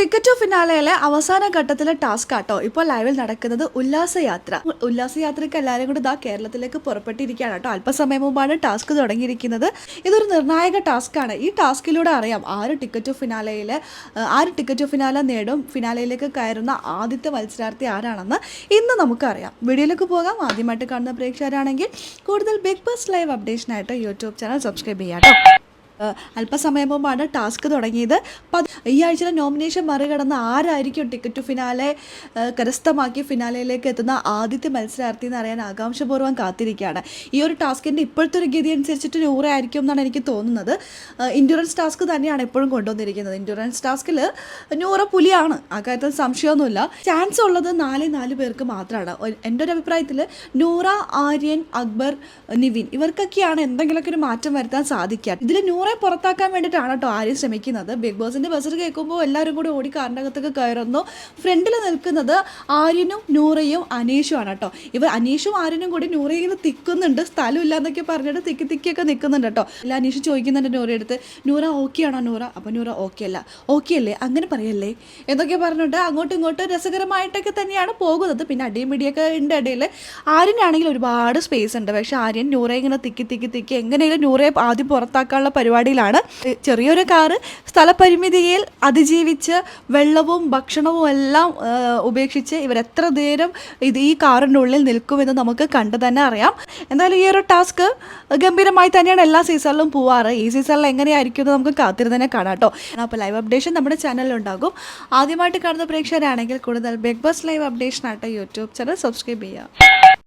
Ticket of ഫിനാലയിലെ അവസാന ഘട്ടത്തിലെ task ആട്ടോ. ഇപ്പോൾ ലൈവിൽ നടക്കുന്നത് ഉല്ലാസയാത്ര. ഉല്ലാസയാത്രയ്ക്ക് എല്ലാവരും കൂടി ഇതാ കേരളത്തിലേക്ക് പുറപ്പെട്ടിരിക്കുകയാണ് കേട്ടോ. അല്പസമയം മുമ്പാണ് ടാസ്ക് തുടങ്ങിയിരിക്കുന്നത്. ഇതൊരു നിർണായക ടാസ്ക്കാണ് ഈ ടാസ്കിലൂടെ അറിയാം ആര് ടിക്കറ്റ് ഓഫ് ഫിനാലയിൽ ആര് ടിക്കറ്റ് ഓഫ് ഫിനാല നേടും ഫിനാലയിലേക്ക് കയറുന്ന ആദ്യത്തെ മത്സരാർത്ഥി ആരാണെന്ന് ഇന്ന് നമുക്കറിയാം. വീഡിയോയിലേക്ക് പോകാം. ആദ്യമായിട്ട് കാണുന്ന പ്രേക്ഷകരാണെങ്കിൽ കൂടുതൽ ബിഗ് ബോസ് ലൈവ് അപ്ഡേഷനായിട്ട് യൂട്യൂബ് ചാനൽ സബ്സ്ക്രൈബ് ചെയ്യാം കേട്ടോ. അല്പസമയം മുമ്പാണ് ടാസ്ക് തുടങ്ങിയത്. ഈ ആഴ്ചയിലെ നോമിനേഷൻ മറികടന്ന് ആരായിരിക്കും ടിക്കറ്റ് ഫിനാലെ കരസ്ഥമാക്കി ഫിനാലയിലേക്ക് എത്തുന്ന ആദ്യത്തെ മത്സരാർത്ഥി എന്ന് അറിയാൻ ആകാംക്ഷപൂർവം കാത്തിരിക്കുകയാണ്. ഈ ഒരു ടാസ്കിന്റെ ഇപ്പോഴത്തെ ഒരു ഗതി അനുസരിച്ചിട്ട് നൂറ ആയിരിക്കും എന്നാണ് എനിക്ക് തോന്നുന്നത്. ഇൻഡുറൻസ് ടാസ്ക് തന്നെയാണ് എപ്പോഴും കൊണ്ടുവന്നിരിക്കുന്നത്. ഇൻഡുറൻസ് ടാസ്കിൽ നൂറ പുലിയാണ്. ആ കാര്യത്തിൽ സംശയമൊന്നുമില്ല. ചാൻസ് ഉള്ളത് നാല് നാല് പേർക്ക് മാത്രമാണ് എന്റെ ഒരു അഭിപ്രായത്തിൽ നൂറ ആര്യൻ അക്ബർ നിവിൻ ഇവർക്കൊക്കെയാണ് എന്തെങ്കിലുമൊക്കെ ഒരു മാറ്റം വരുത്താൻ സാധിക്കുക. ഇതിൽ നൂറെ പുറത്താക്കാൻ വേണ്ടിയിട്ടാണ് കേട്ടോ ആരും ശ്രമിക്കുന്നത്. ബിഗ് ബോസിന്റെ ബസർ കേൾക്കുമ്പോൾ എല്ലാവരും കൂടി ഓടി കാറിന്റെ അകത്തൊക്കെ കയറുന്നു. ഫ്രണ്ടിൽ നിൽക്കുന്നത് ആര്യനും നൂറയും അനീഷുമാണ് കേട്ടോ. ഇവർ അനീഷും ആര്യനും കൂടി നൂറയെ ഇങ്ങനെ തിക്കുന്നുണ്ട്. സ്ഥലമില്ല എന്നൊക്കെ പറഞ്ഞിട്ട് തിക്കി തിക്കിയൊക്കെ നിൽക്കുന്നുണ്ട് കേട്ടോ. അല്ല അനീഷ് ചോദിക്കുന്നുണ്ട് നൂറയുടെ അടുത്ത് നൂറ ഓക്കെ ആണോ നൂറ? അപ്പോൾ നൂറ ഓക്കെ അല്ല. ഓക്കെ അല്ലേ? അങ്ങനെ പറയല്ലേ? എന്നൊക്കെ പറഞ്ഞിട്ട് അങ്ങോട്ടും ഇങ്ങോട്ടും രസകരമായിട്ടൊക്കെ തന്നെയാണ് പോകുന്നത്. പിന്നെ അടിയും ഉണ്ട് ഇടയിൽ ആര്യനാണെങ്കിൽ ഒരുപാട് സ്പേസ് ഉണ്ട്. പക്ഷേ ആര്യൻ നൂറ ഇങ്ങനെ തിക്കി തിക്കി തിക്കി എങ്ങനെയെങ്കിലും നൂറയെ ആദ്യം പുറത്താക്കാനുള്ള പരിപാടിയിലാണ്. ചെറിയൊരു കാറ് സ്ഥലപരിമിതിയിൽ അതിജീവിച്ച് വെള്ളവും ഭക്ഷണവും എല്ലാം ഉപേക്ഷിച്ച് ഇവർ എത്ര നേരം ഇത് ഈ കാറിന്റെ ഉള്ളിൽ നിൽക്കുമെന്ന് നമുക്ക് കണ്ടു തന്നെ അറിയാം. എന്തായാലും ഈ ഒരു ടാസ്ക് ഗംഭീരമായി തന്നെയാണ് എല്ലാ സീസണിലും പോവാറ്. ഈ സീസണിൽ എങ്ങനെയായിരിക്കും എന്ന് നമുക്ക് കാത്തിരുന്ന് തന്നെ കാണാം കേട്ടോ. അപ്പോൾ ലൈവ് അപ്ഡേഷൻ നമ്മുടെ ചാനലിൽ ഉണ്ടാകും. ആദ്യമായിട്ട് കാണുന്ന പ്രേക്ഷകരാണെങ്കിൽ കൂടുതൽ ബിഗ് ബോസ് ലൈവ് അപ്ഡേഷൻ ആയിട്ട് യൂട്യൂബ് ചാനൽ സബ്സ്ക്രൈബ് ചെയ്യുക.